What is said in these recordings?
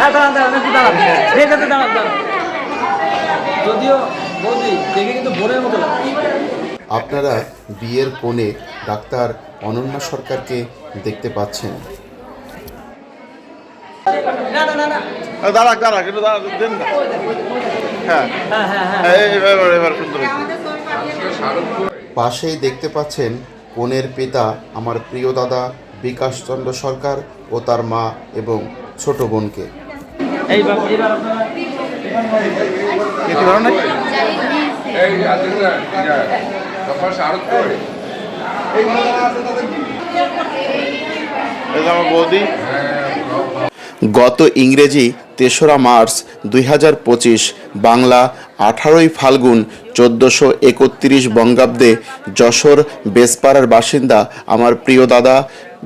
হ্যাঁ দাঁড়ান দাঁড়ান একটু দাঁড়ান। এই দাঁড়ান দাঁড়ান। যদিও বৌদি দেখে কিন্তু বোনের মতো আপনারা বিয়ের কোণে ডাক্তার অনন্যা সরকারকে দেখতে পাচ্ছেন। না না না না। দাঁড়াক দাঁড়াক একটু দাঁড়াক দেন না। হ্যাঁ। হ্যাঁ হ্যাঁ হ্যাঁ। এবার এবার সুন্দর পাশেই দেখতে পাচ্ছেন কনের পিতা আমার প্রিয় দাদা বিকাশ চন্দ্র সরকার ও তার মা এবং ছোট বোনকে। এই বৌদি। গত ইংরেজি তেসরা মার্চ দুই হাজার পঁচিশ বাংলা আঠারোই ফাল্গুন চোদ্দোশো একত্রিশ বঙ্গাব্দে যশোর বেসপাড়ার বাসিন্দা আমার প্রিয় দাদা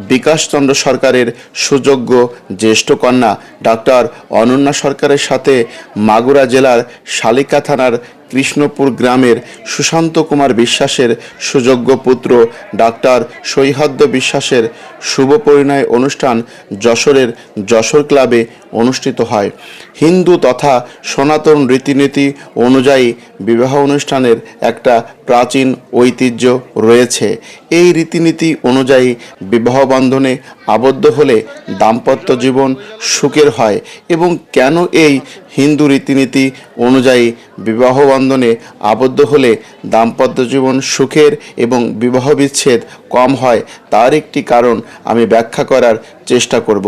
বিকাশচন্দ্র সরকারের সুযোগ্য জ্যেষ্ঠ কন্যা ডাক্তার অনন্যা সরকারের সাথে মাগুরা জেলার শালিকা থানার কৃষ্ণপুর গ্রামের সুশান্ত কুমার বিশ্বাসের সুযোগ্য পুত্র ডাক্তার সৈহাদ্য বিশ্বাসের শুভ পরিণয় অনুষ্ঠান যশোরের যশোর ক্লাবে অনুষ্ঠিত হয়। হিন্দু তথা সনাতন রীতিনীতি অনুযায়ী বিবাহ অনুষ্ঠানের একটা প্রাচীন ঐতিহ্য রয়েছে। এই রীতিনীতি অনুযায়ী বিবাহ বন্ধনে আবদ্ধ হলে দাম্পত্য জীবন সুখের হয় এবং কেন এই হিন্দু রীতিনীতি অনুযায়ী বিবাহ বন্ধনে আবদ্ধ হলে দাম্পত্য জীবন সুখের এবং বিবাহ বিচ্ছেদ কম হয়, তার একটি কারণ আমি ব্যাখ্যা করার চেষ্টা করব।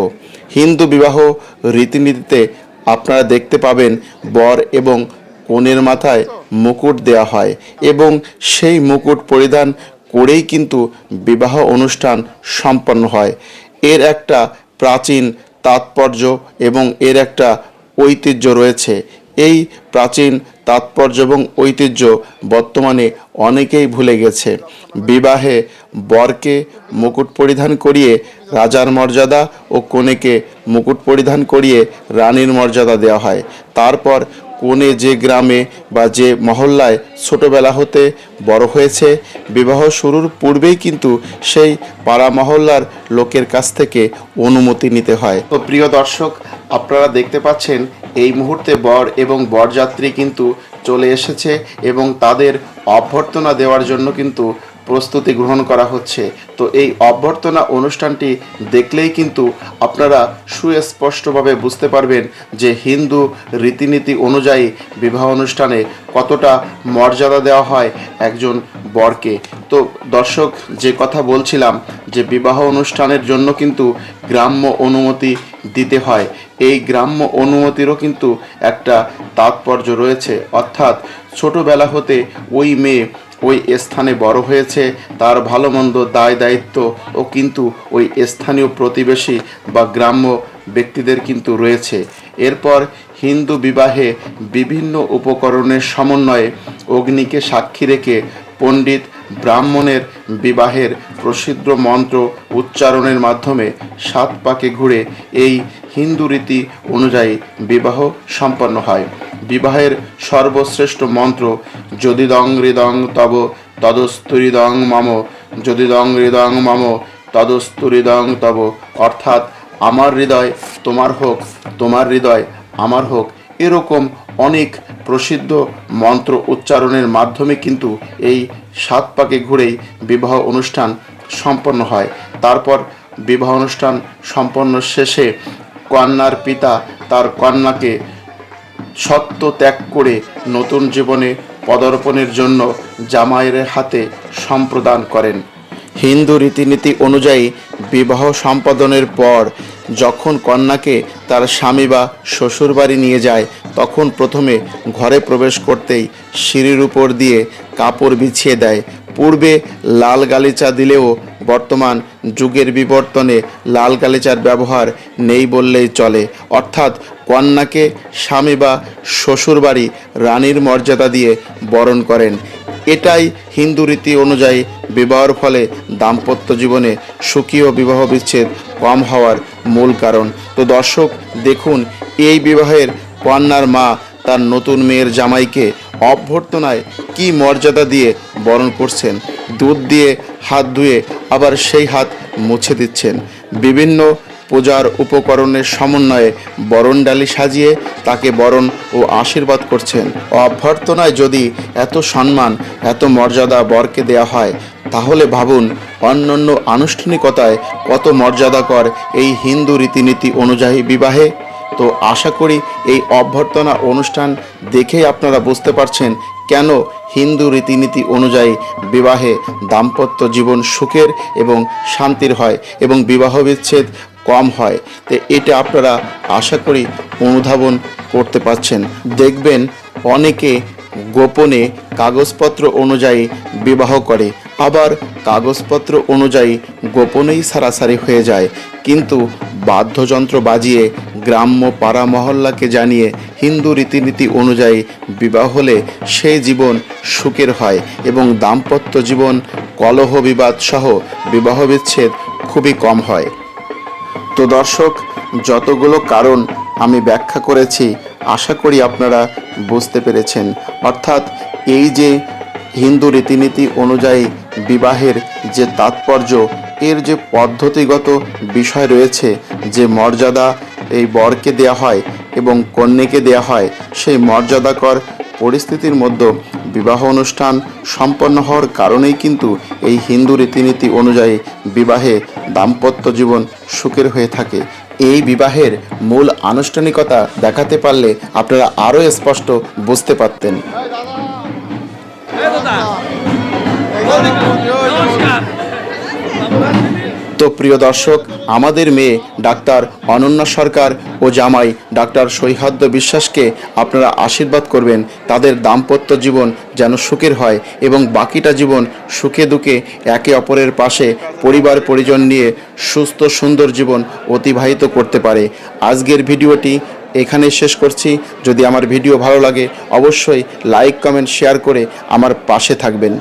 হিন্দু বিবাহ রীতিনীতিতে আপনারা দেখতে পাবেন, বর এবং কনের মাথায় মুকুট দেওয়া হয় এবং সেই মুকুট পরিধান করেই কিন্তু বিবাহ অনুষ্ঠান সম্পন্ন হয়। এর একটা প্রাচীন তাৎপর্য এবং এর একটা ঐতিহ্য রয়েছে। এই প্রাচীন তাৎপর্য এবং ঐতিহ্য বর্তমানে অনেকেই ভুলে গেছে। বিবাহে বরকে মুকুট পরিধান করিয়ে রাজার মর্যাদা ও কনেকে মুকুট পরিধান করিয়ে রানীর মর্যাদা দেওয়া হয়। তারপর কোনে যে গ্রামে বা যে মহল্লায় ছোটবেলা হতে বড় হয়েছে, বিবাহ শুরুর পূর্বেই কিন্তু সেই পাড়া মহল্লার লোকের কাছ থেকে অনুমতি নিতে হয়। তো প্রিয় দর্শক, আপনারা দেখতে পাচ্ছেন, এই মুহূর্তে বর এবং বরযাত্রী কিন্তু চলে এসেছে এবং তাদের অভ্যর্থনা দেওয়ার জন্য কিন্তু প্রস্তুতি গ্রহণ করা হচ্ছে। তো এই অভ্যর্থনা অনুষ্ঠানটি দেখলেই কিন্তু আপনারা সুস্পষ্টভাবে বুঝতে পারবেন যে হিন্দু রীতিনীতি অনুযায়ী বিবাহ অনুষ্ঠানে কতটা মর্যাদা দেওয়া হয় একজন বরকে। তো দর্শক, যে কথা বলছিলাম যে বিবাহ অনুষ্ঠানের জন্য কিন্তু গ্রাম্য অনুমতি দিতে হয়, এই গ্রাম্য অনুমতিরও কিন্তু একটা তাৎপর্য রয়েছে। অর্থাৎ ছোটবেলা হতে ওই মেয়ে ওই স্থানে বড় হয়েছে, তার ভালো মন্দ দায় দায়িত্ব ও কিন্তু ওই স্থানীয় প্রতিবেশী বা গ্রাম্য ব্যক্তিদের কিন্তু রয়েছে। এরপর হিন্দু বিবাহে বিভিন্ন উপকরণের সমন্বয়ে অগ্নিকে সাক্ষী রেখে পণ্ডিত ব্রাহ্মণের বিবাহের প্রসিদ্ধ মন্ত্র উচ্চারণের মাধ্যমে সাত পাকে ঘুরে এই হিন্দু রীতি অনুযায়ী বিবাহ সম্পন্ন হয়। বিবাহের সর্বশ্রেষ্ঠ মন্ত্র যদি দং হৃদং তব, তদস্তুরিদং মম যদি দং হৃদং মম, তদস্তুরিদং তব। অর্থাৎ, আমার হৃদয় তোমার হোক, তোমার হৃদয় আমার হোক। এরকম অনেক প্রসিদ্ধ মন্ত্র উচ্চারণের মাধ্যমে কিন্তু এই সাত পাকে ঘুরেই বিবাহ অনুষ্ঠান সম্পন্ন হয়। তারপর বিবাহ অনুষ্ঠান সম্পন্ন শেষে কন্যার পিতা তার কন্যাকে সত্য ত্যাগ করে নতুন জীবনে পদার্পণের জন্য জামাইয়ের হাতে সম্প্রদান করেন। হিন্দু রীতিনীতি অনুযায়ী বিবাহ সম্পাদনের পর যখন কন্যাকে তার স্বামী বা শ্বশুরবাড়ি নিয়ে যায়, তখন প্রথমে ঘরে প্রবেশ করতেই সিঁড়ির উপর দিয়ে কাপড় বিছিয়ে দেয়। পূর্বে লাল গালিচা দিলেও বর্তমান যুগের বিবর্তনে লাল গালিচার ব্যবহার নেই বললেই চলে। অর্থাৎ কন্যাকে স্বামী বা শ্বশুরবাড়ি রানীর মর্যাদা দিয়ে বরণ করেন। এটাই হিন্দু রীতি অনুযায়ী বিবাহের ফলে দাম্পত্য জীবনে সুখীয় বিবাহ বিচ্ছেদ কম হওয়ার মূল কারণ। তো দর্শক, দেখুন, এই বিবাহের কন্যার মা তার নতুন মেয়ের জামাইকে অভ্যর্থনায় কি মর্যাদা দিয়ে বরণ করছেন। দুধ দিয়ে হাত ধুয়ে আবার সেই হাত মুছে দিচ্ছেন। বিভিন্ন পূজার উপকরণের সমন্বয়ে বরণ ডালি সাজিয়ে তাকে বরণ ও আশীর্বাদ করছেন। অভ্যর্থনায় যদি এত সম্মান, এত মর্যাদা বরকে দেয়া হয়, তাহলে ভাবুন অন্যান্য আনুষ্ঠানিকতায় কত মর্যাদাকর এই হিন্দু রীতিনীতি অনুযায়ী বিবাহে। তো আশা করি এই অভ্যর্থনা অনুষ্ঠান দেখেই আপনারা বুঝতে পারছেন কেন হিন্দু রীতিনীতি অনুযায়ী বিবাহে দাম্পত্য জীবন সুখের এবং শান্তির হয় এবং বিবাহ বিচ্ছেদ কম হয়? তো এটা আপনারা আশা করি অনুধাবন করতে পারছেন। দেখবেন অনেকে গোপনে কাগজপত্র অনুযায়ী বিবাহ করে, আবার কাগজপত্র অনুযায়ী গোপনেই সারাসারি হয়ে যায়। কিন্তু বাদ্যযন্ত্র বাজিয়ে গ্রাম্য পাড়া মহল্লাকে জানিয়ে হিন্দু রীতিনীতি অনুযায়ী বিবাহ হলে সেই জীবন সুখের হয় এবং দাম্পত্য জীবন, কলহ বিবাদ সহ বিবাহ বিচ্ছেদ খুবই কম হয়। তো দর্শক, যতগুলো কারণ আমি ব্যাখ্যা করেছি, আশা করি আপনারা বুঝতে পেরেছেন। অর্থাৎ এই যে হিন্দু রীতিনীতি অনুযায়ী বিবাহের যে তাৎপর্য, এর যে পদ্ধতিগত বিষয় রয়েছে, যে মর্যাদা এই বরকে দেয়া হয় এবং কন্যাকে দেয়া হয়, সেই মর্যাদাকর পরিস্থিতির মধ্যে বিবাহ অনুষ্ঠান সম্পন্ন হওয়ার কারণেই কিন্তু এই হিন্দু রীতিনীতি অনুযায়ী বিবাহে দাম্পত্য জীবন সুখের হয়ে থাকে। এই বিবাহের মূল আনুষ্ঠানিকতা দেখাতে পারলে আপনারা আরও স্পষ্ট বুঝতে পারতেন। তো প্রিয় দর্শক, আমাদের মেয়ে ডাক্তার অনন্যা সরকার ও জামাই ডাক্তার সৈহাদ্য বিশ্বাসকে আপনারা আশীর্বাদ করবেন। তাদের দাম্পত্য জীবন যেন সুখের হয় এবং বাকিটা জীবন সুখে দুঃখে একে অপরের পাশে পরিবার পরিজন নিয়ে সুস্থ, সুন্দর জীবন অতিবাহিত করতে পারে। আজকের ভিডিওটি এখানে শেষ করছি। যদি আমার ভিডিও ভালো লাগে, অবশ্যই লাইক, কমেন্ট, শেয়ার করে আমার পাশে থাকবেন।